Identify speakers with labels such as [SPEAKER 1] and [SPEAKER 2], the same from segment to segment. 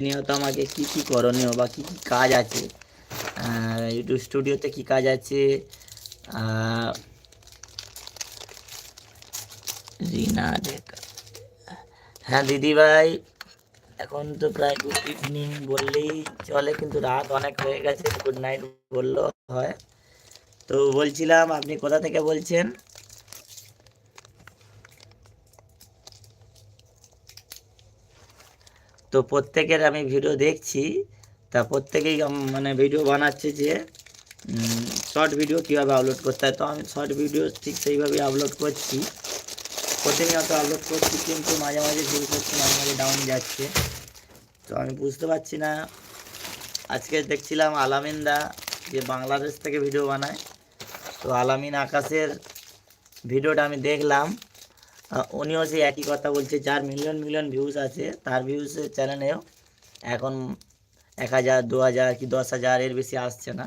[SPEAKER 1] প্রতিনিয়ত আমাকে কি কি করণীয় বা কি কি কাজ আছে? ইউটিউব স্টুডিওতে কি কাজ আছে? রিনা হ্যাঁ দিদিভাই, এখন তো প্রায় গুড ইভিনিং বললেই চলে, কিন্তু রাত অনেক হয়ে গেছে গুড নাইট বললেও হয়। তো বলছিলাম, আপনি কোথা থেকে বলছেন? তো প্রত্যেকের আমি ভিডিও দেখছি। তা প্রত্যেকেই মানে ভিডিও বানাচ্ছে যে শর্ট ভিডিও কীভাবে আপলোড করতে হয়। তো আমি শর্ট ভিডিও ঠিক সেইভাবেই আপলোড করছি। প্রতিনিয়ত আপলোড করছি, কিন্তু মাঝে মাঝে ভিউ করছি, মাঝে মাঝে ডাউন যাচ্ছে। তো আমি বুঝতে পারছি না। আজকে দেখছিলাম আলামিন দা যে বাংলাদেশ থেকে ভিডিও বানায়। তো আলামিন আকাশের ভিডিওটা আমি দেখলাম। উনিও সেই একই কথা বলছে, যার মিলিয়ন মিলিয়ন ভিউজ আছে, তার ভিউজ চ্যানেলেও এখন এক হাজার, দু হাজার কি দশ হাজার এর বেশি আসছে না।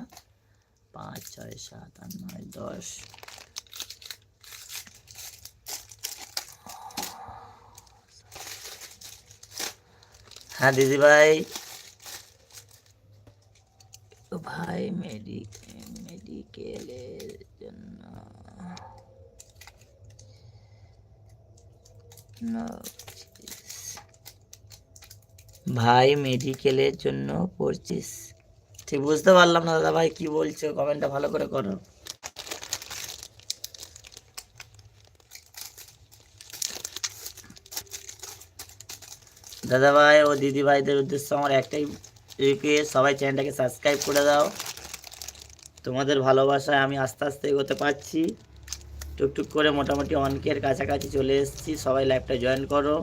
[SPEAKER 1] পাঁচ, ছয়, সাত, আট, নয়, দশ। হ্যাঁ তো ভাই। মেডি মেডিকেলের জন্য ভাই মেডিকেলের জন্য পড়ছিস ঠিক বুঝতে পারলাম না, দাদা ভাই, কি বলছো? কমেন্টটা ভালো করে করো। দাদা ভাই ও দিদি ভাইদের উদ্দেশ্যে আমার একটাই রিকোয়েস্ট সবাই চ্যানেলটাকে সাবস্ক্রাইব করে দাও। তোমাদের ভালোবাসায় আমি আস্তে আস্তে এগোতে পারছি। টুকটুক করে মোটামুটি অনেকের কাছাকাছি চলে এসেছি। সবাই লাইভটা জয়েন করো।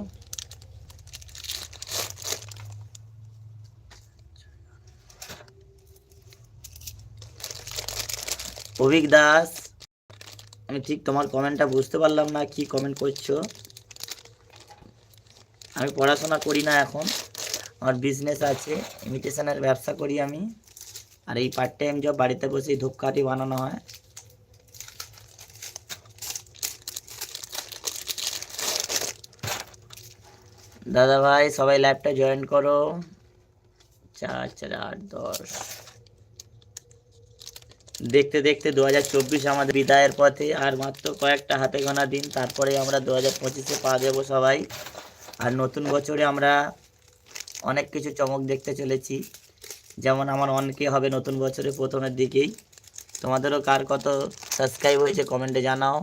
[SPEAKER 1] অভিক দাস, আমি ঠিক তোমার কমেন্টটা বুঝতে পারলাম না, কি কমেন্ট করছ? আমি পড়াশোনা করি না এখন, আমার বিজনেস আছে ইমিটেশনের ব্যবসা করি আমি। আর এই পার্ট টাইম জব বাড়িতে বসেই ধূপকাঠি বানানো হয়। দাদা ভাই সবাই ল্যাবটা জয়েন করো। চার চার, আট, দশ। দেখতে দেখতে দু হাজার চব্বিশ আমাদের বিদায়ের পথে। আর মাত্র কয়েকটা হাতে গোনা দিন, তারপরে আমরা দু হাজার পঁচিশে পা দেবো সবাই। আর নতুন বছরে আমরা অনেক কিছু চমক দেখতে চলেছি। যেমন আমার অনেকে হবে নতুন বছরে প্রথমের দিকেই। তোমাদেরও কার কত সাবস্ক্রাইব হয়েছে কমেন্টে জানাও।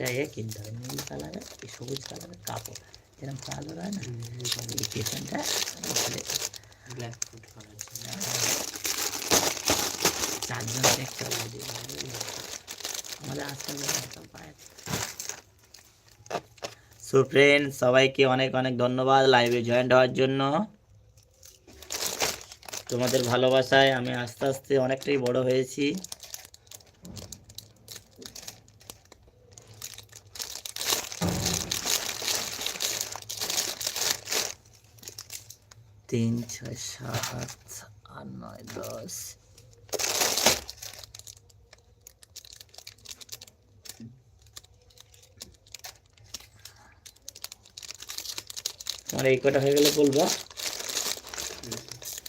[SPEAKER 1] একটা এ কিনতে হবে নীল কালারের এই সবুজ কালারের কাপড়। এরকম কালার হয় না? এই পেছনটা ব্ল্যাক ফুড কালার চারজন দেখতে হবে আমাদের আজকাল সব পায়। সো ফ্রেন্ড সবাইকে অনেক অনেক ধন্যবাদ লাইভে জয়েন্ট হওয়ার জন্য। তোমাদের ভালোবাসায় আমি আস্তে আস্তে অনেকটাই বড় হয়েছি। তিন ছয় সাত আট নয় দশ। তোমার এই কটা হয়ে গেলে বলব?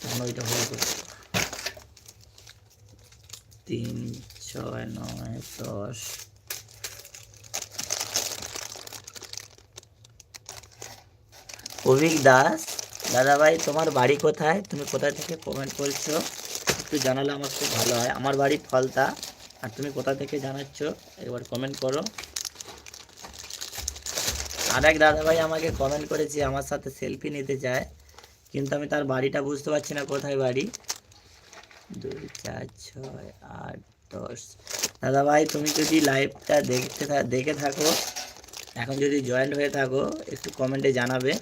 [SPEAKER 1] তখন ওইটা হয়ে যাবে তিন ছয় নয় দশ। অভিক দাস? দাদা ভাই তোমার বাড়ি কোথায়? তুমি কোথা থেকে কমেন্ট করছ? একটু জানালে আমার খুব ভালো হয়। আমার বাড়ি ফলতা। আর তুমি কোথা থেকে জানাচ্ছ? একবার কমেন্ট করো। আর এক দাদাভাই আমাকে কমেন্ট করেছে আমার সাথে সেলফি নিতে চায় কিন্তু আমি তার বাড়িটা বুঝতে পারছি না, কোথায় বাড়ি? দুই, চার, ছয়, আট, দশ। দাদাভাই, তুমি যদি লাইভটা দেখতে দেখে থাকো, এখন যদি জয়েন্ট হয়ে থাকো, একটু কমেন্টে জানাবে।